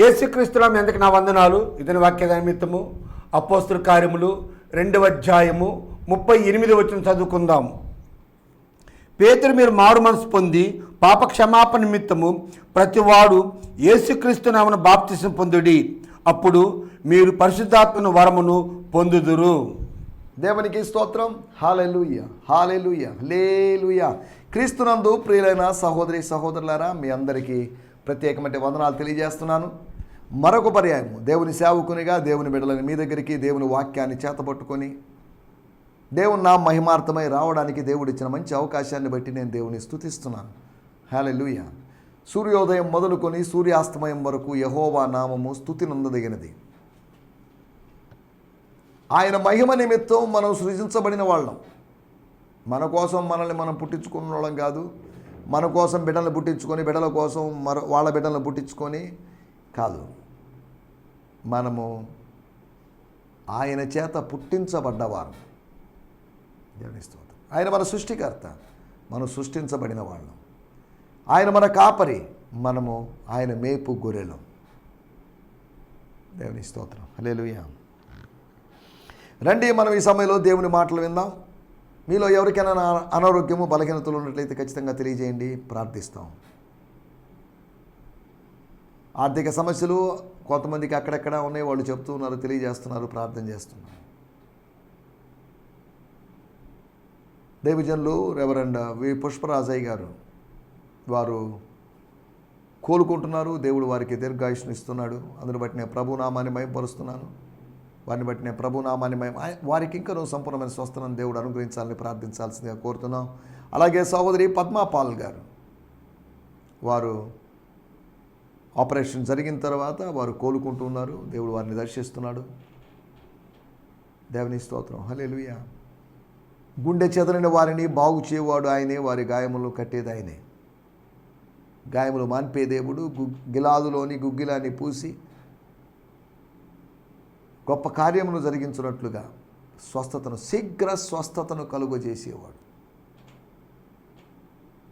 యేసుక్రీస్తునామ ఎందుకు నా వందనాలు. ఇతని వాక్య నిమిత్తము అపోస్తుల కార్యములు రెండవ అధ్యాయము ముప్పై ఎనిమిది వచ్చిన చదువుకుందాం. పేతురు మీరు మారు మనసు పొంది పాప క్షమాపణ నిమిత్తము ప్రతివాడు యేసుక్రీస్తునామను బాప్తిసం పొందుడి. అప్పుడు మీరు పరిశుద్ధాత్మను వరమును పొందుదురు. దేవునికి స్తోత్రం. హాలెలుయ హాలెలుయ లేలుయ క్రీస్తునందు ప్రియులైన సహోదరి సహోదరులారా మీ అందరికీ ప్రత్యేకమైన వందనాలు తెలియజేస్తున్నాను. మరొక పర్యాయం దేవుని సేవకునిగా దేవుని బిడ్డలని మీ దగ్గరికి దేవుని వాక్యాన్ని చేతపట్టుకొని దేవుని నా మహిమార్థమై రావడానికి దేవుడు ఇచ్చిన మంచి అవకాశాన్ని బట్టి నేను దేవుని స్తుతిస్తున్నాను. హాలెలుయ సూర్యోదయం మొదలుకొని సూర్యాస్తమయం వరకు యహోవా నామము స్థుతి నందదగినది ఆయన మహిమ నిమిత్తం మనం సృజించబడిన వాళ్ళం. మన కోసం మనల్ని మనం పుట్టించుకున్న వాళ్ళం కాదు. మన కోసం బిడ్డలను పుట్టించుకొని బిడ్డల కోసం మరో వాళ్ళ బిడ్డలను పుట్టించుకొని కాదు. మనము ఆయన చేత పుట్టించబడ్డవారు. దేవుని స్తోత్రం. ఆయన మన సృష్టికర్త మనం సృష్టించబడిన వాళ్ళం. ఆయన మన కాపరి మనము ఆయన మేపు గొర్రెలం. దేవుని స్తోత్రం. హల్లెలూయా. రండి మనం ఈ సమయంలో దేవుని మాటలు విందాం. మీలో ఎవరికైనా అనారోగ్యము బలహీనతలు ఉన్నట్లయితే ఖచ్చితంగా తెలియజేయండి. ప్రార్థిస్తాం. ఆర్థిక సమస్యలు కొంతమందికి అక్కడెక్కడ ఉన్నాయి. వాళ్ళు చెప్తున్నారు తెలియజేస్తున్నారు ప్రార్థన చేస్తున్నారు. దేవిజన్లు రెవరెండ్ వి. పుష్పరాజయ్య గారు వారు కోలుకుంటున్నారు. దేవుడు వారికి దీర్ఘాయుష్ను ఇస్తున్నాడు. అందుని బట్టి నేను ప్రభునామాన్ని మయంపరుస్తున్నాను వారిని బట్టి నేను ప్రభునామాన్ని మయం వారికి ఇంకా సంపూర్ణమైన స్వస్థనం దేవుడు అనుగ్రహించాలని ప్రార్థించాల్సిందిగా కోరుతున్నాం. అలాగే సహోదరి పద్మాపాల్ గారు వారు ఆపరేషన్ జరిగిన తర్వాత వారు కోలుకుంటున్నారు దేవుడు వారిని దర్శిస్తున్నాడు. దేవుని స్తోత్రం. హల్లెలూయా. గుండె చెదరిన వారిని బాగు చేయవాడు ఆయనే వారి గాయములు కట్టేది ఆయనే. గాయములు మాన్పే దేవుడు. గు గిలాదులోని గుగ్గిలాన్ని పూసి గొప్ప కార్యమును జరిగించినట్లుగా స్వస్థతను శీఘ్ర స్వస్థతను కలుగజేసేవాడు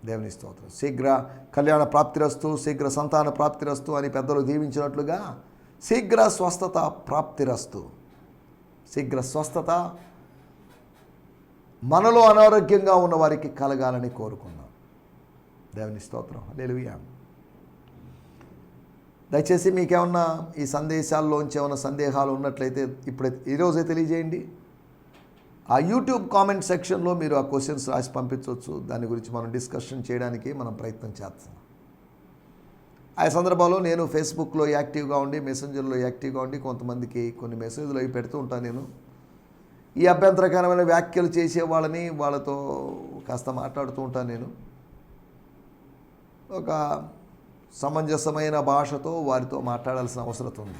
దేవుని స్తోత్రం. శీఘ్ర కళ్యాణ ప్రాప్తిరస్తు శీఘ్ర సంతాన ప్రాప్తిరస్తు అని పెద్దలు దీవించినట్లుగా శీఘ్ర స్వస్థత ప్రాప్తిరస్తు. శీఘ్ర స్వస్థత మనలో అనారోగ్యంగా ఉన్న వారికి కలగాలని కోరుకున్నాం దేవుని స్తోత్రం. లేలుయా దయచేసి మీకేమన్నా ఈ సందేశాల్లోంచి ఏమైనా సందేహాలు ఉన్నట్లయితే ఇప్పుడు ఈరోజే తెలియజేయండి. ఆ యూట్యూబ్ కామెంట్ సెక్షన్లో మీరు ఆ క్వశ్చన్స్ రాసి పంపించవచ్చు. దాని గురించి మనం డిస్కషన్ చేయడానికి మనం ప్రయత్నం చేస్తాం ఆ సందర్భాల్లో నేను ఫేస్బుక్లో యాక్టివ్గా ఉండి మెసెంజర్లో యాక్టివ్గా ఉండి కొంతమందికి కొన్ని మెసేజ్లు అవి పెడుతూ ఉంటాను నేను. ఈ అభ్యంతరకరమైన వ్యాఖ్యలు చేసే వాళ్ళని వాళ్ళతో కాస్త మాట్లాడుతూ ఉంటాను నేను. ఒక సమంజసమైన భాషతో వారితో మాట్లాడాల్సిన అవసరం ఉంది.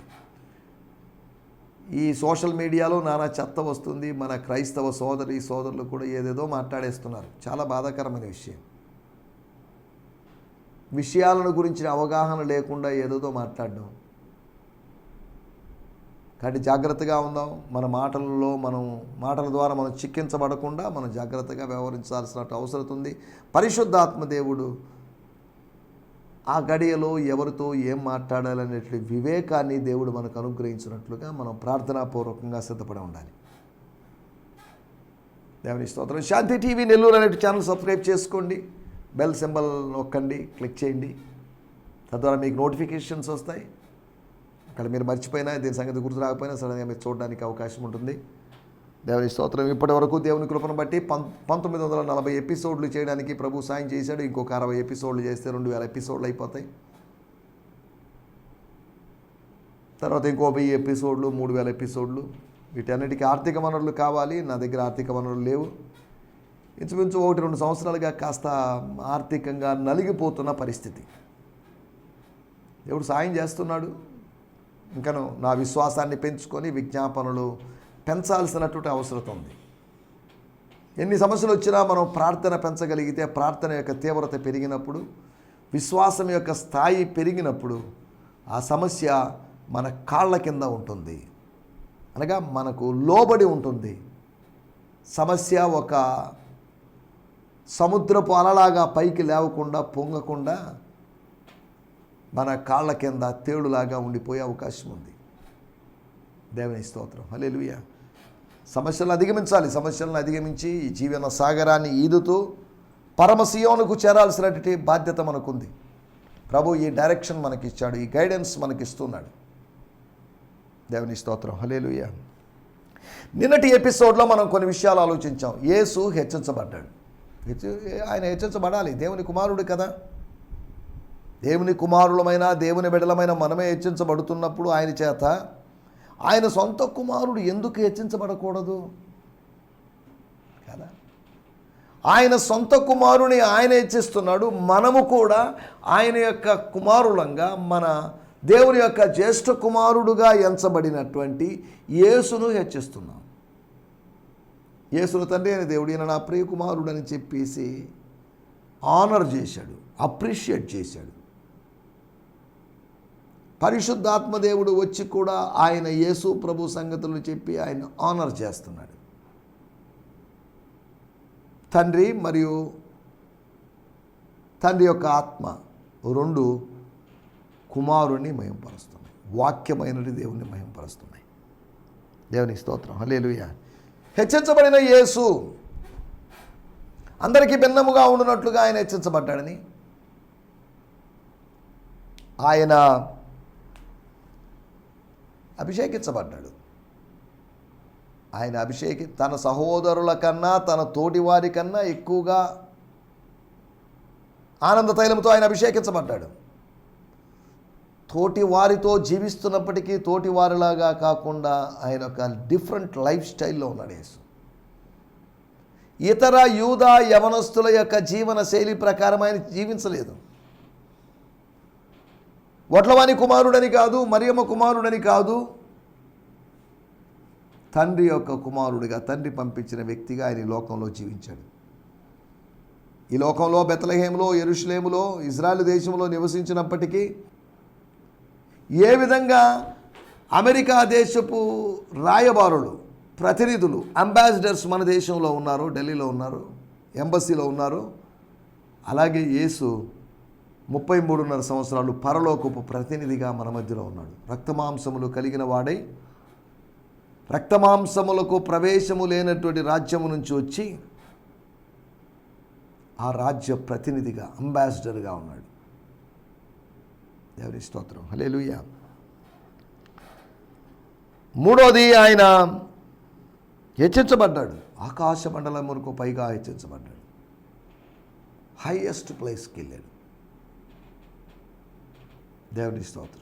ఈ సోషల్ మీడియాలో నానా చెత్త వస్తుంది. మన క్రైస్తవ సోదరి సోదరులు కూడా ఏదేదో మాట్లాడేస్తున్నారు. చాలా బాధాకరమైన విషయం. విషయాలను గురించిన అవగాహన లేకుండా ఏదేదో మాట్లాడడం. కాబట్టి జాగ్రత్తగా ఉందాం. మన మాటలలో మనం మాటల ద్వారా మనం చిక్కించబడకుండా మనం జాగ్రత్తగా వ్యవహరించాల్సిన అవసరం ఉంది. పరిశుద్ధాత్మ దేవుడు ఆ గడియలో ఎవరితో ఏం మాట్లాడాలనేటువంటి వివేకాన్ని దేవుడు మనకు అనుగ్రహించినట్లుగా మనం ప్రార్థనాపూర్వకంగా సిద్ధపడి ఉండాలి. దేవుని స్తోత్రం. శాంతి టీవీ నెల్లూరు అనే ఛానల్ సబ్స్క్రైబ్ చేసుకోండి. బెల్ సింబల్ నొక్కండి క్లిక్ చేయండి. తద్వారా మీకు నోటిఫికేషన్స్ వస్తాయి. అక్కడ మీరు మర్చిపోయినా దీని సంగతి గుర్తు రాకపోయినా సడన్గా మీరు చూడడానికి అవకాశం ఉంటుంది. దేవుని స్తోత్రం. ఇప్పటి వరకు దేవుని కృపను బట్టి పం పంతొమ్మిది వందల నలభై ఎపిసోడ్లు చేయడానికి ప్రభు సాయం చేశాడు. ఇంకొక అరవై ఎపిసోడ్లు చేస్తే రెండు వేల ఎపిసోడ్లు అయిపోతాయి. తర్వాత ఇంకో వెయ్యి ఎపిసోడ్లు మూడు వేల ఎపిసోడ్లు. వీటన్నిటికీ ఆర్థిక వనరులు కావాలి. నా దగ్గర ఆర్థిక వనరులు లేవు. ఇంచుమించు ఒకటి రెండు సంవత్సరాలుగా కాస్త ఆర్థికంగా నలిగిపోతున్న పరిస్థితి. దేవుడు సాయం చేస్తున్నాడు. ఇంకను నా విశ్వాసాన్ని పెంచుకొని విజ్ఞాపనలు పెంచాల్సినటువంటి అవసరం ఉంది. ఎన్ని సమస్యలు వచ్చినా మనం ప్రార్థన పెంచగలిగితే ప్రార్థన యొక్క తీవ్రత పెరిగినప్పుడు విశ్వాసం యొక్క స్థాయి పెరిగినప్పుడు ఆ సమస్య మన కాళ్ళ కింద ఉంటుంది. అనగా మనకు లోబడి ఉంటుంది. సమస్య ఒక సముద్రపు అలలాగా పైకి లేవకుండా పొంగకుండా మన కాళ్ళ కింద తేడులాగా ఉండిపోయే అవకాశం ఉంది. దేవుని స్తోత్రం. హలేలుయ సమస్యలను అధిగమించాలి. సమస్యలను అధిగమించి ఈ జీవన సాగరాన్ని ఈదుతూ పరమశియోనుకు చేరాల్సినటువంటి బాధ్యత మనకుంది. ప్రభు ఈ డైరెక్షన్ మనకిచ్చాడు. ఈ గైడెన్స్ మనకిస్తున్నాడు. దేవుని స్తోత్రం. హలేలుయ నిన్నటి ఎపిసోడ్లో మనం కొన్ని విషయాలు ఆలోచించాం. యేసు హెచ్చరించబడ్డాడు హెచ్చ- ఆయన హెచ్చరించబడాలి దేవుని కుమారుడు కదా. దేవుని కుమారులమైన దేవుని బిడలమైన మనమే హెచ్చించబడుతున్నప్పుడు ఆయన చేత ఆయన సొంత కుమారుడు ఎందుకు హెచ్చించబడకూడదు? కదా? ఆయన సొంత కుమారుని ఆయన హెచ్చిస్తున్నాడు. మనము కూడా ఆయన యొక్క కుమారులంగా మన దేవుని యొక్క జ్యేష్ఠ కుమారుడుగా ఎంచబడినటువంటి యేసును హెచ్చిస్తున్నాం. యేసును తండ్రి అని దేవుడు ఈయన నా ప్రియ కుమారుడు అని చెప్పేసి ఆనర్ చేశాడు అప్రిషియేట్ చేశాడు. పరిశుద్ధాత్మదేవుడు వచ్చి కూడా ఆయన యేసు ప్రభు సంగతులు చెప్పి ఆయన ఆనర్ చేస్తున్నాడు. తండ్రి మరియు తండ్రి యొక్క ఆత్మ రెండు కుమారుణ్ణి మయంపరుస్తున్నాయి వాక్యమైనది దేవుణ్ణి మయంపరుస్తున్నాయి దేవుని స్తోత్రం. హలేలుయ హెచ్చరించబడిన యేసు అందరికీ భిన్నముగా ఉండునట్లుగా ఆయన హెచ్చరించబడ్డాడని ఆయన అభిషేకించబడ్డాడు. ఆయన అభిషేకి తన సహోదరుల కన్నా తన తోటివారి కన్నా ఎక్కువగా ఆనంద తైలంతో ఆయన అభిషేకించబడ్డాడు. తోటి వారితో జీవిస్తున్నప్పటికీ తోటి వారిలాగా కాకుండా ఆయన ఒక డిఫరెంట్ లైఫ్ స్టైల్లో ఉన్నాడు యేసు. ఇతర యూదా యవనస్తుల యొక్క జీవన శైలి ప్రకారం ఆయన జీవించలేదు. వడ్లవాని కుమారుడని కాదు మరియమ్మ కుమారుడని కాదు. తండ్రి యొక్క కుమారుడిగా తండ్రి పంపించిన వ్యక్తిగా ఆయన ఈ లోకంలో జీవించాడు. ఈ లోకంలో బెతలహేములో ఎరుషులేములో ఇజ్రాయెల్ దేశంలో నివసించినప్పటికీ ఏ విధంగా అమెరికా దేశపు రాయబారులు ప్రతినిధులు అంబాసిడర్స్ మన దేశంలో ఉన్నారు ఢిల్లీలో ఉన్నారు ఎంబసీలో ఉన్నారు అలాగే యేసు ముప్పై మూడున్నర సంవత్సరాలు పరలోకపు ప్రతినిధిగా మన మధ్యలో ఉన్నాడు. రక్తమాంసములు కలిగిన వాడై రక్తమాంసములకు ప్రవేశము లేనటువంటి రాజ్యము నుంచి వచ్చి ఆ రాజ్య ప్రతినిధిగా అంబాసిడర్గా ఉన్నాడు. దేవుని స్తోత్రం. హలే మూడోది ఆయన హెచ్చించబడ్డాడు ఆకాశ మండలం వరకు పైగా హెచ్చించబడ్డాడు హైయెస్ట్ ప్లేస్కి వెళ్ళాడు. దేవుని స్తోత్రం.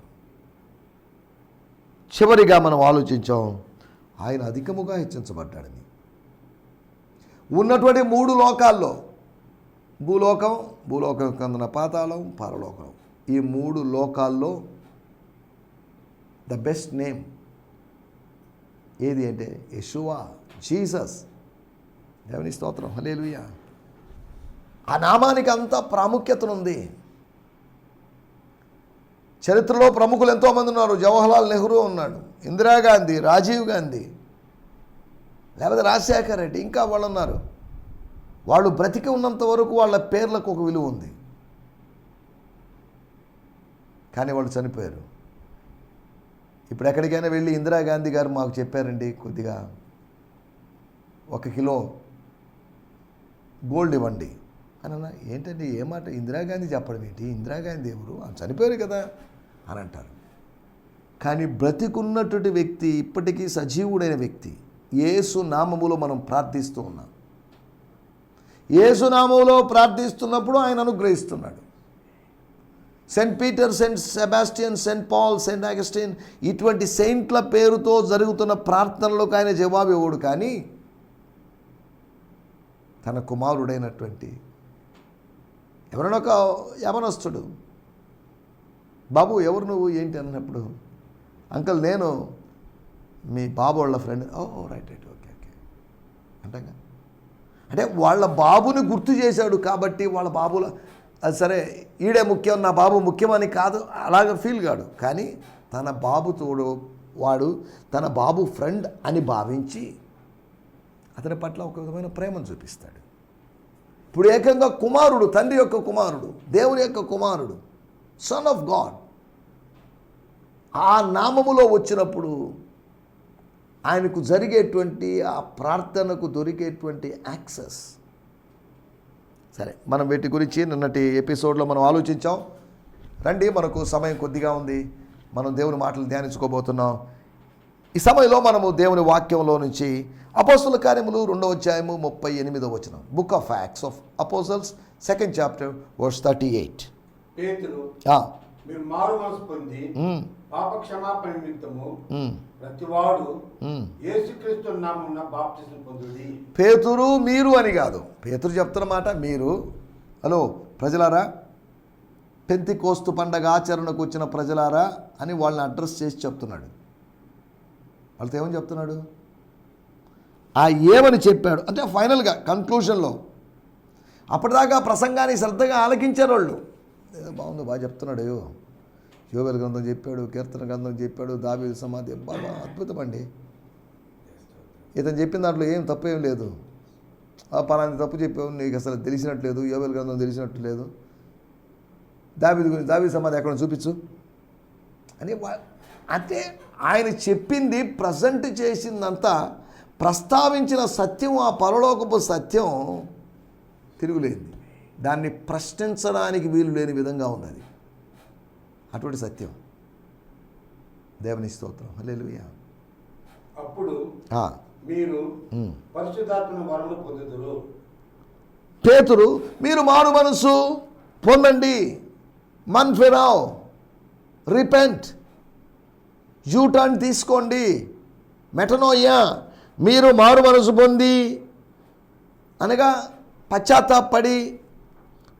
చివరిగా మనం ఆలోచించాం ఆయన అధికముగా హెచ్చించబడ్డాడని ఉన్నటువంటి మూడు లోకాల్లో భూలోకం భూలోకం కందన పాతాళం పరలోకం. ఈ మూడు లోకాల్లో ద బెస్ట్ నేమ్ ఏది అంటే యశువా జీసస్. దేవుని స్తోత్రం. హలేలుయా ఆ నామానికి అంత ప్రాముఖ్యతనుంది. చరిత్రలో ప్రముఖులు ఎంతోమంది ఉన్నారు. జవహర్లాల్ నెహ్రూ ఉన్నాడు ఇందిరాగాంధీ రాజీవ్ గాంధీ లేకపోతే రాజశేఖర్ రెడ్డి ఇంకా వాళ్ళు ఉన్నారు వాళ్ళు బ్రతికి ఉన్నంత వరకు వాళ్ళ పేర్లకు ఒక విలువ ఉంది. కానీ వాళ్ళు చనిపోయారు. ఇప్పుడు ఎక్కడికైనా వెళ్ళి ఇందిరాగాంధీ గారు మాకు చెప్పారండి కొద్దిగా ఒక కిలో గోల్డ్ ఇవ్వండి. అని అన్న ఏంటండి ఏ మాట? ఇందిరాగాంధీ చెప్పడం ఏంటి? ఇందిరాగాంధీ ఎవరు? ఆమె చనిపోయారు కదా అని అంటారు. కానీ బ్రతికున్నటువంటి వ్యక్తి ఇప్పటికీ సజీవుడైన వ్యక్తి ఏసు నామములో మనం ప్రార్థిస్తూ ఉన్నాం. ఏసు నామములో ప్రార్థిస్తున్నప్పుడు ఆయన అనుగ్రహిస్తున్నాడు. Saint Peter saint Sebastian saint Paul saint Augustine ఇటువంటి సెయింట్ల పేరుతో జరుగుతున్న ప్రార్థనలకు ఆయన జవాబు ఇవ్వడు కానీ తన కుమారుడైనటువంటి ఎవరైనా ఒక యవనస్తుడు. బాబు ఎవరు నువ్వు? ఏంటి? అన్నప్పుడు అంకల్ నేను మీ బాబు వాళ్ళ friend. Oh right right okay okay. అంటాగా. అంటే వాళ్ళ బాబుని గుర్తు చేశాడు కాబట్టి వాళ్ళ బాబుల అది సరే ఈడే ముఖ్యం నా బాబు ముఖ్యమని కాదు. అలాగ ఫీల్ కాడు. కానీ తన బాబు తోడు వాడు తన బాబు ఫ్రెండ్ అని భావించి అతని పట్ల ఒక విధమైన ప్రేమను చూపిస్తాడు. ఇప్పుడు ఏకంగా కుమారుడు తండ్రి యొక్క కుమారుడు దేవుని యొక్క కుమారుడు సన్ ఆఫ్ గాడ్ ఆ నామములో వచ్చినప్పుడు ఆయనకు జరిగేటువంటి ఆ ప్రార్థనకు దొరికేటువంటి యాక్సెస్. సరే మనం వీటి గురించి నిన్నటి ఎపిసోడ్లో మనం ఆలోచించాం. రండి మనకు సమయం కొద్దిగా ఉంది. మనం దేవుని మాటలు ధ్యానించుకోబోతున్నాం. ఈ సమయంలో మనము దేవుని వాక్యంలో నుంచి అపోస్తుల కార్యములు రెండవ అధ్యాయము ముప్పై ఎనిమిదవ వచనం. Book of acts of apostles second chapter verse thirty eight పేతురు మీరు మారు మనసు పొంది పాప క్షమాపణ నిమిత్తము ప్రతివాడు యేసుక్రీస్తు నామమున బాప్తిసం పొందుడి. పేతురు మీరు అని కాదు. పేతురు చెప్తున్న మాట మీరు. హలో ప్రజలారా పెంతి కోస్తు పండగ ఆచరణకు వచ్చిన ప్రజలారా అని వాళ్ళని అడ్రస్ చేసి చెప్తున్నాడు. వాళ్ళతో ఏమని చెప్తున్నాడు? ఆ ఏమని చెప్పాడు? అంటే ఫైనల్గా కన్క్లూషన్లో అప్పటిదాకా ప్రసంగాన్ని శ్రద్ధగా ఆలకించారు వాళ్ళు. ఏదో బాగుంది బాగా చెప్తున్నాడు అయ్యో. యోగల గ్రంథం చెప్పాడు కీర్తన గ్రంథం చెప్పాడు దావి సమాధి బాబా అద్భుతం అండి. ఇతను చెప్పిన దాంట్లో ఏం తప్పు ఏం లేదు. ఆ తప్పు చెప్పావు నీకు అసలు తెలిసినట్లేదు యోగల గ్రంథం తెలిసినట్టు లేదు. దావిది గురించి దావి సమాధి ఎక్కడ చూపించు. అని అంటే ఆయన చెప్పింది ప్రజెంట్ చేసిందంతా ప్రస్తావించిన సత్యం ఆ పరలోకపు సత్యం తిరుగులేంది దాన్ని ప్రశ్నించడానికి వీలు లేని విధంగా ఉన్నది. అటువంటి సత్యం. దేవుని స్తోత్రం. హల్లెలూయా. అప్పుడు. మీరు. పరిశుద్ధాత్మ వరము పొందుదురు. పేతురు మీరు మారు మనసు పొందండి. మన్ఫిరావ్ రిపెంట్. యూటర్న్ తీసుకోండి. మెటనోయ్యా మీరు మారు మనసు పొంది అనగా పశ్చాత్తాపడి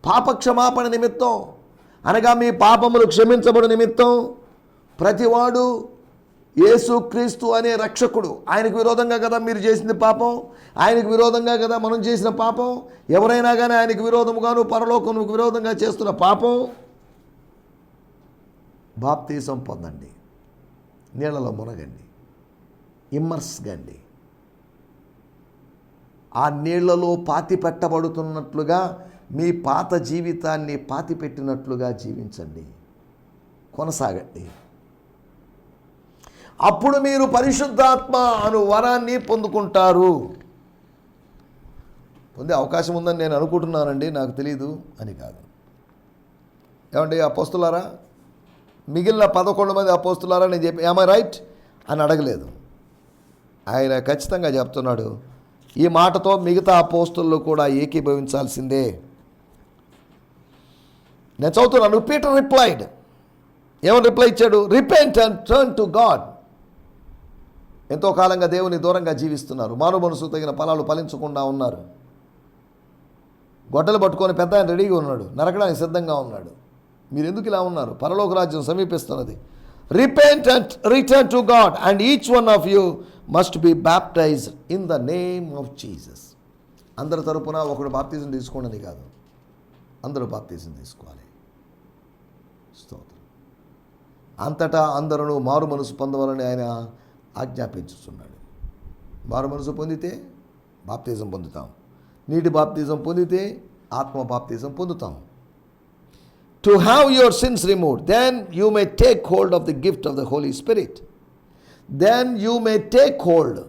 పాపక్షమాపణ నిమిత్తం అనగా మీ పాపములు క్షమించబడిన నిమిత్తం ప్రతివాడు యేసుక్రీస్తు అనే రక్షకుడు. ఆయనకు విరోధంగా కదా మీరు చేసింది పాపం? ఆయనకు విరోధంగా కదా మనం చేసిన పాపం? ఎవరైనా కానీ ఆయనకు విరోధముగాను పరలోకముకు విరోధంగా చేస్తున్న పాపం బాప్తీసం పొందండి. నీళ్ళలో మునగండి. ఇమ్మర్స్ గండి. ఆ నీళ్ళలో పాతి పెట్టబడుతున్నట్లుగా మీ పాత జీవితాన్ని పాతి పెట్టినట్లుగా జీవించండి. కొనసాగండి. అప్పుడు మీరు పరిశుద్ధాత్మ అను వరాన్ని పొందుకుంటారు. పొందే అవకాశం ఉందని నేను అనుకుంటున్నానండి నాకు తెలీదు అని కాదు. ఏమండి అపోస్తులారా? మిగిలిన పదకొండు మంది అపోస్తులారా? నేను చెప్పి ఏమై రైట్ అని అడగలేదు. ఆయన ఖచ్చితంగా చెప్తున్నాడు ఈ మాటతో మిగతా పోస్టుల్లో కూడా ఏకీభవించాల్సిందే. నేను చదువుతున్నాను పీటర్ రిప్లైడ్. ఏమని రిప్లై ఇచ్చాడు? Repent and turn to God ఎంతో కాలంగా దేవుని దూరంగా జీవిస్తున్నారు. మారు మనసు తగిన ఫలాలు ఫలించకుండా ఉన్నారు. గొడ్డలు పట్టుకొని పెద్ద ఆయన రెడీగా ఉన్నాడు. నరకడానికి సిద్ధంగా ఉన్నాడు. మీరు ఎందుకు ఇలా ఉన్నారు? పరలోక రాజ్యం సమీపిస్తున్నది. Repent and return to God and each one of you must be baptized in the name of Jesus. అందరి తరపున ఒకడు బాప్తిజం తీసుకోండి కాదు. అందరూ బాప్తిజం తీసుకోవాలి. స్తోత్రం. అంతటా అందరూ మారు మనసు పొందవాలని ఆయన ఆజ్ఞాపించుతున్నాడు మారు మనసు పొందితే బాప్తిజం పొందుతాం. నీటి బాప్తిజం పొందితే ఆత్మ బాప్తిజం పొందుతాం. To have your sins remove then you may take hold of the gift of the holy spirit then you may take hold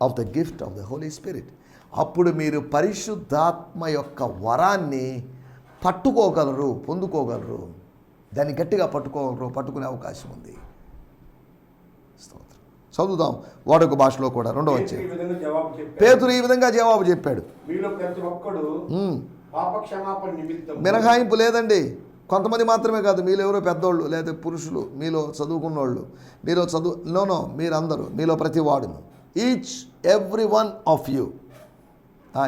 of the gift of the holy spirit అప్పుడు మీరు పరిశుద్ధాత్మ యొక్క వరాన్ని పట్టుకోగలరు పొందుకోగలరు. దాన్ని గట్టిగా పట్టుకోగలరు పట్టుకునే అవకాశం ఉంది. స్తోత్రం. చదువుదాం వాడొక భాషలో కూడా రెండో పేతురు వచ్చే ఈ విధంగా జవాబు చెప్పాడు. పేతురు ఈ విధంగా జవాబు చెప్పాడు. మీలో ప్రతి ఒక్కడు "ఉమ్, పాప క్షమాపణ నిమిత్తం. మినహాయింపు లేదండి. కొంతమంది మాత్రమే కాదు మీలో ఎవరో పెద్దోళ్ళు లేదా పురుషులు మీలో చదువుకున్నోళ్ళు మీలో చదువు నోనో మీరందరూ మీలో ప్రతి వాడును. Each every one of you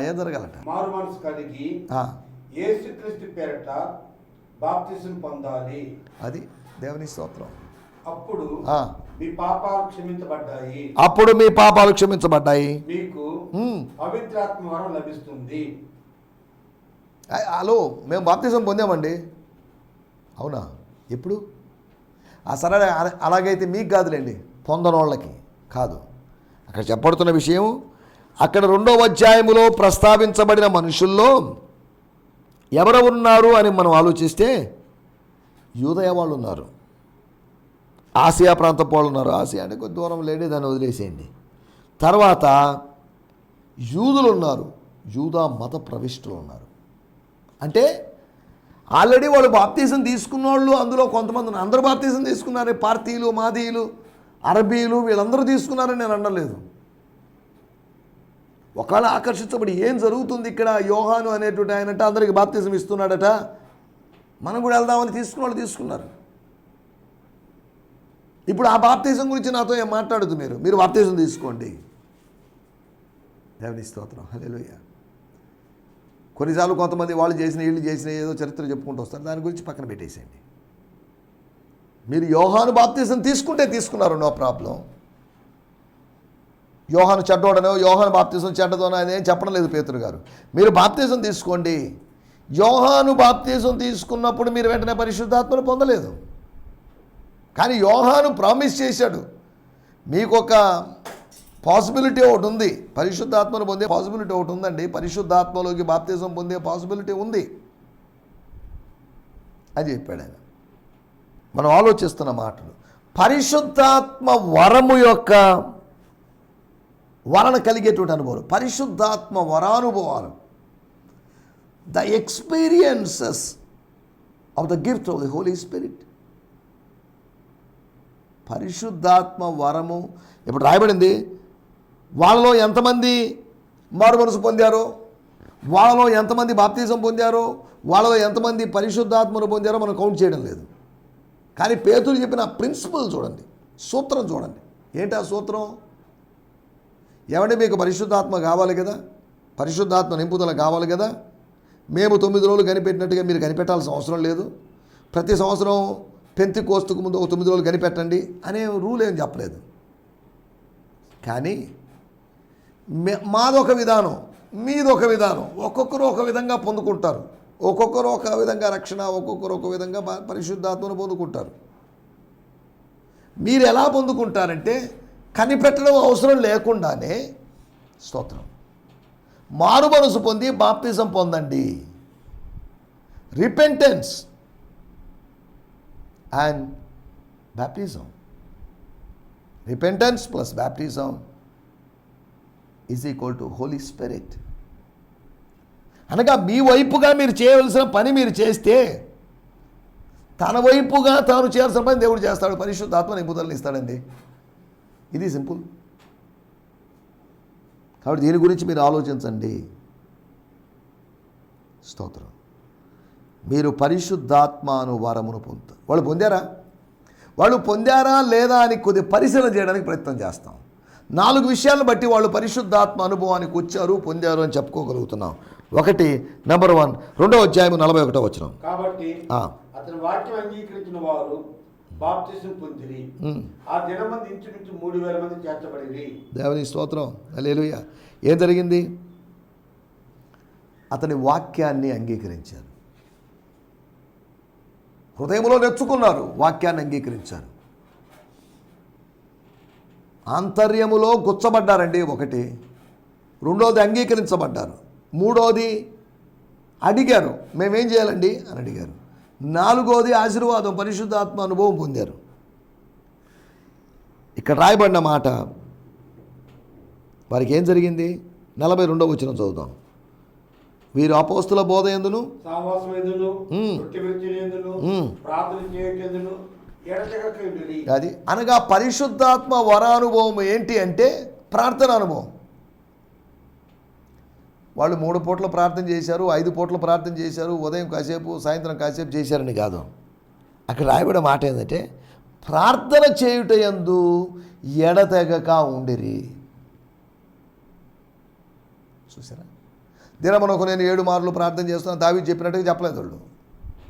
ఏం జరగాలట? మారు మనసు కలిగి ఆ, యేసుక్రీస్తు పేరట బాప్తిసం పొందాలి. అది దేవుని స్తోత్రం. అప్పుడు మీ పాపాలు క్షమించబడ్డాయి. అప్పుడు మీ పాపాలు క్షమించబడ్డాయి. మీకు పవిత్రాత్మ వరం లభిస్తుంది. హలో మేము బాప్తిజం పొందామండి. అవునా? ఎప్పుడు? ఆ సరే అలాగైతే మీకు కాదులేండి పొందనోళ్ళకి కాదు. అక్కడ చెప్పబడుతున్న విషయం అక్కడ రెండో అధ్యాయములో ప్రస్తావించబడిన మనుషుల్లో ఎవరు ఉన్నారు అని మనం ఆలోచిస్తే యూదయ వాళ్ళు ఉన్నారు. ఆసియా ప్రాంతం వాళ్ళు ఉన్నారు. ఆసియా అంటే కొద్ది దూరం లేని దాన్ని వదిలేసేయండి. తర్వాత యూదులు ఉన్నారు యూదా మత ప్రవిష్టులు ఉన్నారు. అంటే ఆల్రెడీ వాళ్ళు బాప్తీసం తీసుకున్న వాళ్ళు అందులో కొంతమంది అందరూ బాప్తీసం తీసుకున్నారు. పార్తీలు మాదీయులు అరబీలు వీళ్ళందరూ తీసుకున్నారని నేను అనలేదు ఒకవేళ ఆకర్షించబడి ఏం జరుగుతుంది ఇక్కడ? యోహాను అనేటువంటి ఆయనట అందరికి బాప్తీసం ఇస్తున్నాడట. మనం కూడా వెళ్దామని తీసుకున్న వాళ్ళు తీసుకున్నారు. ఇప్పుడు ఆ బాప్తీసం గురించి నాతో ఏం మాట్లాడదు మీరు? మీరు బాప్తీసం తీసుకోండి. దేవుని స్తోత్రం. హలో కొన్నిసార్లు కొంతమంది వాళ్ళు చేసిన వీళ్ళు చేసిన ఏదో చరిత్ర చెప్పుకుంటూ వస్తారు. దాని గురించి పక్కన పెట్టేసేయండి. మీరు యోహాను బాప్తీసం తీసుకుంటే తీసుకున్నారు నో ప్రాబ్లం. యోహాను చెడ్డోడనో యోహాను బాప్తీసం చెడ్డదోనో అనేది చెప్పడం లేదు పేతురు గారు. మీరు బాప్తీసం తీసుకోండి. యోహాను బాప్తీసం తీసుకున్నప్పుడు మీరు వెంటనే పరిశుద్ధాత్మను పొందలేదు. కానీ యోహాను ప్రామిస్ చేశాడు. మీకొక పాసిబిలిటీ ఒకటి ఉంది. పరిశుద్ధాత్మను పొందే పాసిబిలిటీ ఒకటి ఉందండి. పరిశుద్ధాత్మలోకి బాప్తిజం పొందే పాసిబిలిటీ ఉంది. అని చెప్పాడు ఆయన. మనం ఆలోచిస్తున్న మాటలు. పరిశుద్ధాత్మ వరము యొక్క వరణ కలిగేటువంటి అనుభవాలు. పరిశుద్ధాత్మ వరానుభవాలు. The experiences of the gift of the holy spirit పరిశుద్ధాత్మ వరము. ఇప్పుడు రాయబడింది. వాళ్ళలో ఎంతమంది మారు మనసు పొందారో వాళ్ళలో ఎంతమంది బాప్తీసం పొందారో వాళ్ళలో ఎంతమంది పరిశుద్ధాత్మను పొందారో మనం కౌంట్ చేయడం లేదు. కానీ పేతులు చెప్పిన ప్రిన్సిపల్ చూడండి సూత్రం చూడండి. ఏంటి ఆ సూత్రం? ఏమంటే మీకు పరిశుద్ధాత్మ కావాలి కదా? పరిశుద్ధాత్మ నింపుదల కావాలి కదా? మేము తొమ్మిది రోజులు కనిపెట్టినట్టుగా మీరు కనిపెట్టాల్సిన అవసరం లేదు. ప్రతి సంవత్సరం పెంతి కోస్తుకు ముందు ఒక తొమ్మిది రోజులు కనిపెట్టండి అనే రూల్ ఏం చెప్పలేదు. కానీ మాదొక విధానం మీదొక విధానం. ఒక్కొక్కరు ఒక విధంగా పొందుకుంటారు. ఒక్కొక్కరు ఒక విధంగా రక్షణ ఒక్కొక్కరు ఒక విధంగా పరిశుద్ధాత్మను పొందుకుంటారు. మీరు ఎలా పొందుకుంటారంటే కనిపెట్టడం అవసరం లేకుండానే స్తోత్రం. మారు మనసు పొంది బాప్తిజం పొందండి. Repentance and baptism repentance plus baptism is equal to holy spirit అనగా మీ వైపుగా మీరు చేయవలసిన పని మీరు చేస్తే తన వైపుగా తాను చేయాల్సిన పని దేవుడు చేస్తాడు. పరిశుద్ధాత్మ నింపుదలని ఇస్తాడండి. ఇది సింపుల్. కాబట్టి దీని గురించి మీరు ఆలోచించండి. స్తోత్రం. మీరు పరిశుద్ధాత్మాను వరమును పొందుతారు. వాళ్ళు పొందారా? వాళ్ళు పొందారా లేదా అని కొద్ది పరిశీలన చేయడానికి ప్రయత్నం చేస్తాం. నాలుగు విషయాలను బట్టి వాళ్ళు పరిశుద్ధాత్మ అనుభవానికి వచ్చారు పొందారు అని చెప్పుకోగలుగుతున్నాం. ఒకటి నెంబర్ వన్ రెండో అధ్యాయం నలభై ఒకటో వచ్చిన కాబట్టి. అతని వాక్యం అంగీకరించిన వారు బాప్తిసం పొందిరి. ఆ దినమంది ఇంచుమించు మూడు వేల మంది చేర్చబడిరి. దేవుని స్తోత్రం. అలేలుయ ఏం జరిగింది? అతని వాక్యాన్ని అంగీకరించారు. హృదయంలో నెచ్చుకున్నారు వాక్యాన్ని అంగీకరించారు. ఆంతర్యములో గుచ్చబడ్డారండి ఒకటి. రెండోది అంగీకరించబడ్డారు. మూడోది అడిగారు. మేమేం చేయాలండి? అని అడిగారు. నాలుగోది ఆశీర్వాదం పరిశుద్ధాత్మ అనుభవం పొందారు. ఇక్కడ రాయబడిన మాట వారికి ఏం జరిగింది? నలభై రెండో వచ్చిన చదువుతాం వీరు అపోస్తుల బోధ ఎందును? అది అనగా పరిశుద్ధాత్మ వరానుభవం ఏంటి అంటే ప్రార్థన అనుభవం. వాళ్ళు మూడు పూట్ల ప్రార్థన చేశారు ఐదు పూట్ల ప్రార్థన చేశారు ఉదయం కాసేపు సాయంత్రం కాసేపు చేశారని కాదు. అక్కడ రాయబడే మాట ఏంటంటే ప్రార్థన చేయుట ఎందు ఎడతెగక ఉండిరి. చూసారా? దినమనొక నేను ఏడు మార్లు ప్రార్థన చేస్తున్నాను దావి చెప్పినట్టుగా చెప్పలేదు వాళ్ళు.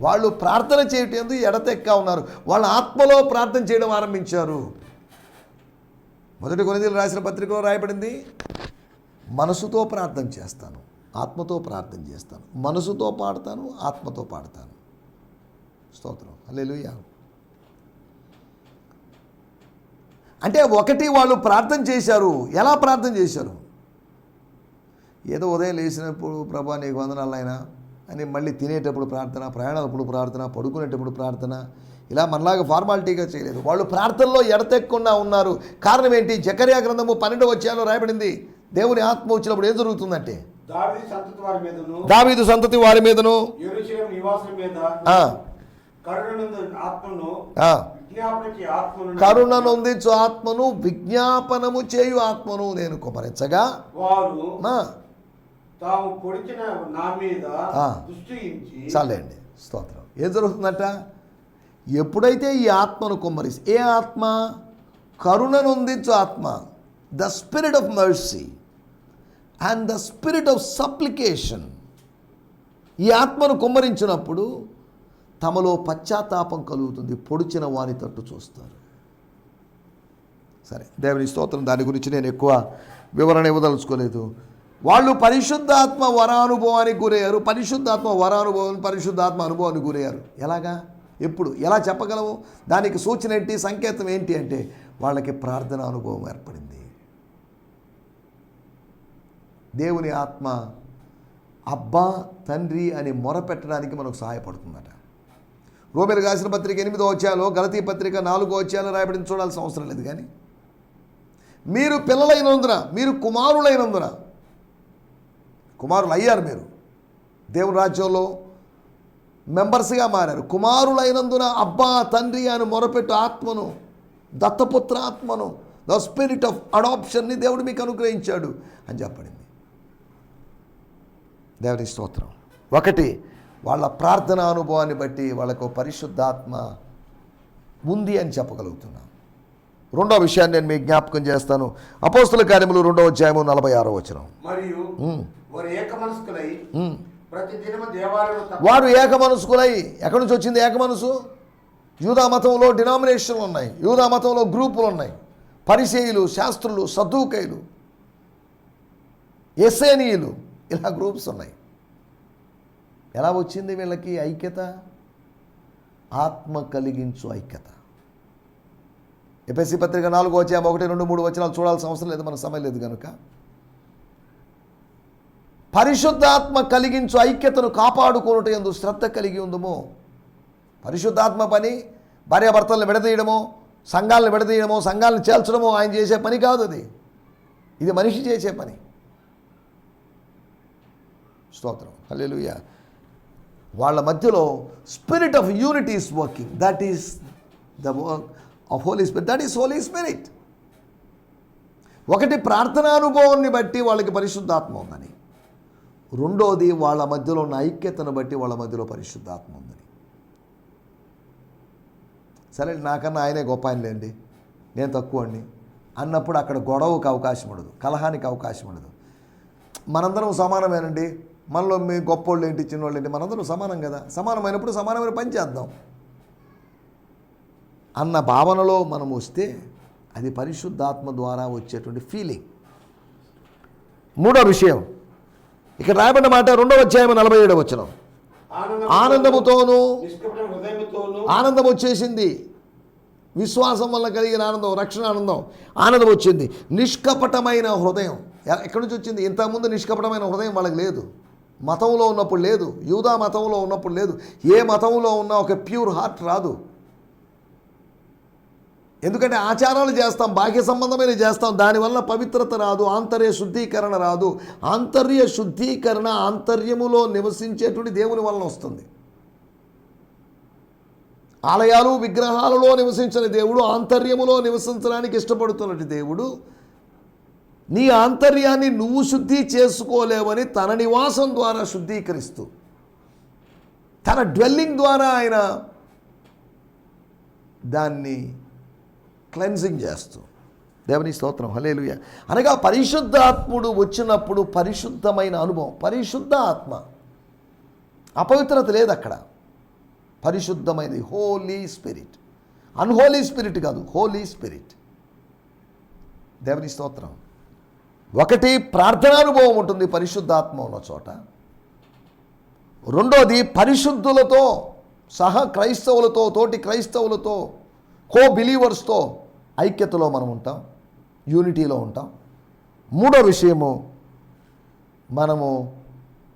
వాళ్ళు ప్రార్థన చేయటం ఎడతెక్క ఉన్నారు. వాళ్ళ ఆత్మలో ప్రార్థన చేయడం ఆరంభించారు. మొదటి కొనిదీలు రాసిన పత్రికలో రాయబడింది మనసుతో ప్రార్థన చేస్తాను ఆత్మతో ప్రార్థన చేస్తాను మనసుతో పాడతాను ఆత్మతో పాడతాను. స్తోత్రం. హల్లెలూయా. అంటే ఒకటి వాళ్ళు ప్రార్థన చేశారు. ఎలా ప్రార్థన చేశారు? ఏదో ఉదయం లేచినప్పుడు ప్రభా నీకు వందనాలు అయినా అని మళ్ళీ తినేటప్పుడు ప్రార్థన ప్రయాణాలప్పుడు ప్రార్థన పడుకునేటప్పుడు ప్రార్థన ఇలా మనలాగా ఫార్మాలిటీగా చేయలేదు. వాళ్ళు ప్రార్థనలో ఎడతెక్కకుండా ఉన్నారు. కారణం ఏంటి? జకర్యా గ్రంథము పన్నెండు వచ్చాలో రాయబడింది. దేవుని ఆత్మ వచ్చినప్పుడు ఏం జరుగుతుందంటే? దావీదు సంతతి వారి మీదను కరుణనొందించు ఆత్మను విజ్ఞాపనము చేయు ఆత్మను నేను కుమరించగా వారు తాము పొడిచిన నా మీద ఆ. దృష్టించి చాలండి. స్తోత్రం. ఏం జరుగుతుందట? ఎప్పుడైతే ఈ ఆత్మను కుమ్మరిసి ఏ ఆత్మ? కరుణనొందించు ఆత్మ. The spirit of mercy and the spirit of supplication ఈ ఆత్మను కుమ్మరించినప్పుడు తమలో పశ్చాత్తాపం కలుగుతుంది. పొడిచిన వాని తట్టు చూస్తారు. సరే దేవుని స్తోత్రం. దాని గురించి నేను ఎక్కువ వివరణ ఇవ్వదలుచుకోలేదు. వాళ్ళు పరిశుద్ధాత్మ వరానుభవానికి గురయ్యారు. పరిశుద్ధాత్మ వరానుభవం పరిశుద్ధాత్మ అనుభవానికి గురయ్యారు. ఎలాగా? ఎప్పుడు? ఎలా చెప్పగలము? దానికి సూచన ఏంటి? సంకేతం ఏంటి అంటే వాళ్ళకి ప్రార్థన అనుభవం ఏర్పడింది. దేవుని ఆత్మ అబ్బా తండ్రి అని మొరపెట్టడానికి మనకు సహాయపడుతుందట. రోమిలు రాసిన పత్రిక ఎనిమిదో వచ్చాలో గలతీ పత్రిక నాలుగో వచ్చాలో రాయబడిన చూడాల్సిన అవసరం లేదు కానీ మీరు పిల్లలైనందున మీరు కుమారులైనందున కుమారులు అయ్యారు మీరు. దేవుని రాజ్యంలో మెంబర్స్గా మారారు. కుమారులైనందున అబ్బా తండ్రి అని మొరపెట్టు ఆత్మను దత్తపుత్ర ఆత్మను ద స్పిరిట్ ఆఫ్ అడాప్షన్ని దేవుడు మీకు అనుగ్రహించాడు అని చెప్పడింది దేవుని స్తోత్రం. ఒకటి వాళ్ళ ప్రార్థన అనుభవాన్ని బట్టి వాళ్ళకు పరిశుద్ధాత్మ ఉంది అని చెప్పగలుగుతున్నాం. రెండో విషయాన్ని నేను మీకు జ్ఞాపకం చేస్తాను. అపోస్తుల కార్యములు రెండో అధ్యాయము నలభై ఆరో ఉమ్, వారు ఏక మనస్కులై ఎక్కడి నుంచి వచ్చింది ఏకమనసు? యూదా మతంలో డినామినేషన్లు ఉన్నాయి. యూదా మతంలో గ్రూపులు ఉన్నాయి. పరిచయులు శాస్త్రులు సద్దుకైలు ఎస్ఏనీయులు ఇలా గ్రూప్స్ ఉన్నాయి. ఎలా వచ్చింది వీళ్ళకి ఐక్యత? ఆత్మ కలిగించు ఐక్యత. ఎపిఎస్సి పత్రిక నాలుగు వచ్చాము ఒకటి రెండు మూడు వచ్చినాలు చూడాల్సిన అవసరం లేదు మన సమయం లేదు కనుక పరిశుద్ధాత్మ కలిగించు ఐక్యతను కాపాడుకోనుట ఎందు శ్రద్ధ కలిగి ఉందము. పరిశుద్ధాత్మ పని భార్యాభర్తలను విడదీయడమో సంఘాలను విడదీయడమో సంఘాలను చేల్చడము ఆయన చేసే పని కాదు అది. ఇది మనిషి చేసే పని. స్తోత్రం. హల్లెలూయా. వాళ్ళ మధ్యలో spirit of unity is working. That is the work of holy spirit that is holy spirit ఒకటి ప్రార్థనానుభవాన్ని బట్టి వాళ్ళకి పరిశుద్ధాత్మ ఉందని. రెండోది వాళ్ళ మధ్యలో ఉన్న ఐక్యతను బట్టి వాళ్ళ మధ్యలో పరిశుద్ధాత్మ ఉందని. సరే నాకన్నా ఆయనే గొప్ప ఆయన లేండి. నేను తక్కువ అండి. అన్నప్పుడు అక్కడ గొడవకు అవకాశం ఉండదు. కలహానికి అవకాశం ఉండదు. మనందరం సమానమేనండి. మనలో మీ గొప్పోళ్ళు ఏంటి చిన్నోళ్ళు ఏంటి మనందరం సమానం కదా. సమానమైనప్పుడు సమానమైన పని చేద్దాం. అన్న భావనలో మనం వస్తే అది పరిశుద్ధాత్మ ద్వారా వచ్చేటువంటి ఫీలింగ్ మూడో విషయం. ఇక్కడ రాయబడిన మాట రెండవ అధ్యాయం నలభై ఏడవ వచ్చిన ఆనందముతోనూ ఆనందం వచ్చేసింది. విశ్వాసం వల్ల కలిగిన ఆనందం రక్షణ ఆనందం ఆనందం వచ్చింది. నిష్కపటమైన హృదయం. ఎక్కడి నుంచి వచ్చింది? ఇంతకుముందు నిష్కపటమైన హృదయం వాళ్ళకి లేదు. మతంలో ఉన్నప్పుడు లేదు. యూదా మతంలో ఉన్నప్పుడు లేదు. ఏ మతంలో ఉన్నా ఒక ప్యూర్ హార్ట్ రాదు. ఎందుకంటే ఆచారాలు చేస్తాం బాహ్య సంబంధమైన చేస్తాం దానివల్ల పవిత్రత రాదు ఆంతర్య శుద్ధీకరణ రాదు. ఆంతర్య శుద్ధీకరణ ఆంతర్యములో నివసించేటువంటి దేవుని వలన వస్తుంది. ఆలయాలు విగ్రహాలలో నివసించిన దేవుడు ఆంతర్యములో నివసించడానికి ఇష్టపడుతున్నటి దేవుడు నీ ఆంతర్యాన్ని నువ్వు శుద్ధి చేసుకోలేవని తన నివాసం ద్వారా శుద్ధీకరిస్తూ తన డ్వెల్లింగ్ ద్వారా ఆయన దాన్ని క్లెన్జింగ్ చేస్తూ. దేవుని స్తోత్రం. హలేలుయ అనగా పరిశుద్ధాత్ముడు వచ్చినప్పుడు పరిశుద్ధమైన అనుభవం. పరిశుద్ధ ఆత్మ అపవిత్రత లేదు అక్కడ పరిశుద్ధమైనది. హోలీ స్పిరిట్ అన్హోలీ స్పిరిట్ కాదు. హోలీ స్పిరిట్ దేవుని స్తోత్రం. ఒకటి ప్రార్థనానుభవం ఉంటుంది పరిశుద్ధాత్మ ఉన్న చోట. రెండోది పరిశుద్ధులతో సహా క్రైస్తవులతో తోటి క్రైస్తవులతో కో బిలీవర్స్తో ఐక్యతలో మనం ఉంటాం యూనిటీలో ఉంటాం. మూడో విషయము మనము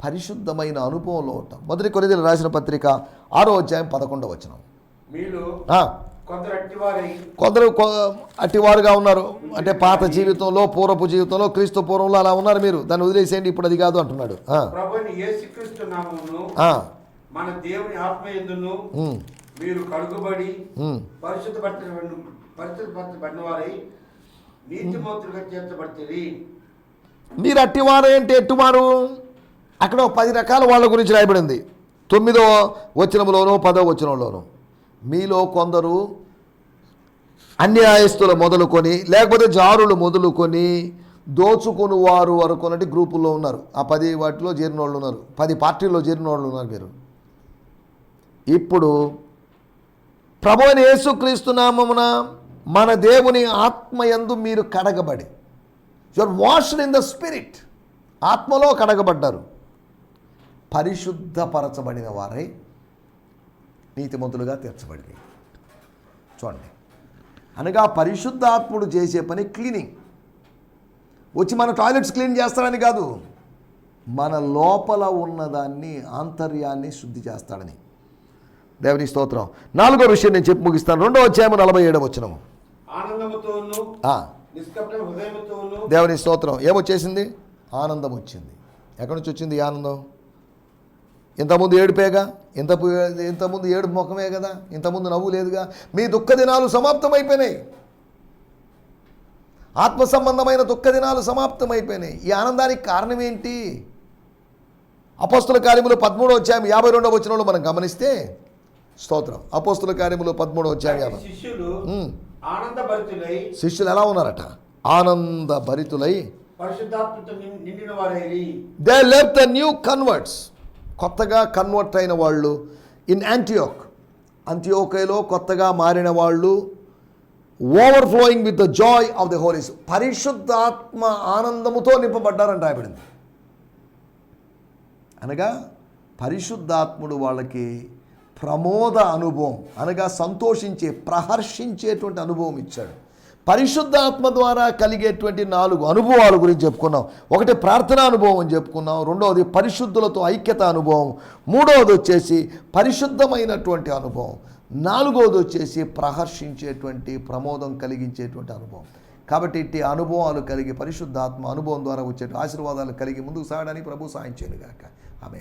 పరిశుద్ధమైన అనుభవంలో ఉంటాం. మొదటి కొరింథీయులు రాసిన పత్రిక ఆరో అధ్యాయం పదకొండవ వచనం. ఆ, కొందరు అట్టివారుగా ఉన్నారు. అంటే పాత జీవితంలో పూర్వపు జీవితంలో క్రీస్తు పూర్వంలో అలా ఉన్నారు మీరు. దాన్ని వదిలేసేయండి ఇప్పుడు అది కాదు అంటున్నాడు. మన దేవుని ఆత్మ మీరు కడుగుబడి. వారై నీతిమంతులుగా చేర్చబడితే మీరు అట్టివారు అంటే ఎట్టువారు? అక్కడ పది రకాల వాళ్ళ గురించి రాయబడింది. తొమ్మిదో వచనంలోనూ పదో వచనంలోనూ. మీలో కొందరు అన్యాయస్తులు మొదలుకొని లేకపోతే జారులు మొదలుకొని దోచుకుని వారు వరకు అన్నట్టు గ్రూపుల్లో ఉన్నారు. ఆ పది వాటిలో చేరిన వాళ్ళు ఉన్నారు. పది పార్టీల్లో చేరిన వాళ్ళు ఉన్నారు మీరు. ఇప్పుడు ప్రభు యేసుక్రీస్తు నామమున మన దేవుని ఆత్మయందు మీరు కడగబడి. Your washed in the spirit ఆత్మలో కడగబడ్డారు. పరిశుద్ధపరచబడిన వారై నీతిమంతులుగా తీర్చబడింది చూడండి. అనగా పరిశుద్ధాత్ముడు చేసే పని క్లీనింగ్. వచ్చి మన టాయిలెట్స్ క్లీన్ చేస్తాడని కాదు. మన లోపల ఉన్నదాన్ని ఆంతర్యాన్ని శుద్ధి చేస్తాడని. దేవుని స్తోత్రం. నాలుగో విషయం నేను చెప్పి ముగిస్తాను. రెండో అధ్యాయము నలభై ఏడవ వచ్చినము దేవుని స్తోత్రం. ఏమొచ్చేసింది? ఆనందం వచ్చింది ఎక్కడి నుంచి వచ్చింది ఆనందం? ఇంతకుముందు ఏడుపేగా? ఇంత ఇంతకుముందు ఏడు ముఖమే కదా? ఇంతకుముందు నవ్వు లేదుగా? మీ దుఃఖ దినాలు సమాప్తమైపోయినాయి. ఆత్మ సంబంధమైన దుఃఖ దినాలు సమాప్తమైపోయినాయి. ఈ ఆనందానికి కారణం ఏంటి అపోస్తుల కార్యములు పదమూడో అధ్యాయం యాభై రెండవ వచనంలో మనం గమనిస్తే స్తోత్రం. అపోస్తుల కార్యములు పదమూడో అధ్యాయం యాభై. శిష్యులు ఎలా ఉన్నారట? ఆనంద భరితులై they love the new converts కొత్తగా కన్వర్ట్ అయిన వాళ్ళు. ఇన్ యాంటియోక్ అంత్యోకలో కొత్తగా మారిన వాళ్ళు. Overflowing with the joy of the holies పరిశుద్ధాత్మ ఆనందముతో నింపబడ్డారని రాయబడింది. అనగా పరిశుద్ధాత్ముడు వాళ్ళకి ప్రమోద అనుభవం అనగా సంతోషించే ప్రహర్షించేటువంటి అనుభవం ఇచ్చాడు. పరిశుద్ధాత్మ ద్వారా కలిగేటువంటి నాలుగు అనుభవాల గురించి చెప్పుకున్నాం. ఒకటి ప్రార్థనా అనుభవం అని చెప్పుకున్నాం. రెండవది పరిశుద్ధులతో ఐక్యత అనుభవం. మూడవది వచ్చేసి పరిశుద్ధమైనటువంటి అనుభవం. నాలుగవది వచ్చేసి ప్రహర్షించేటువంటి ప్రమోదం కలిగించేటువంటి అనుభవం. కాబట్టి ఇట్టి అనుభవాలు కలిగి పరిశుద్ధాత్మ అనుభవం ద్వారా వచ్చే ఆశీర్వాదాలు కలిగి ముందుకు సాగడానికి ప్రభు సాయం చేయను గాక ఆమె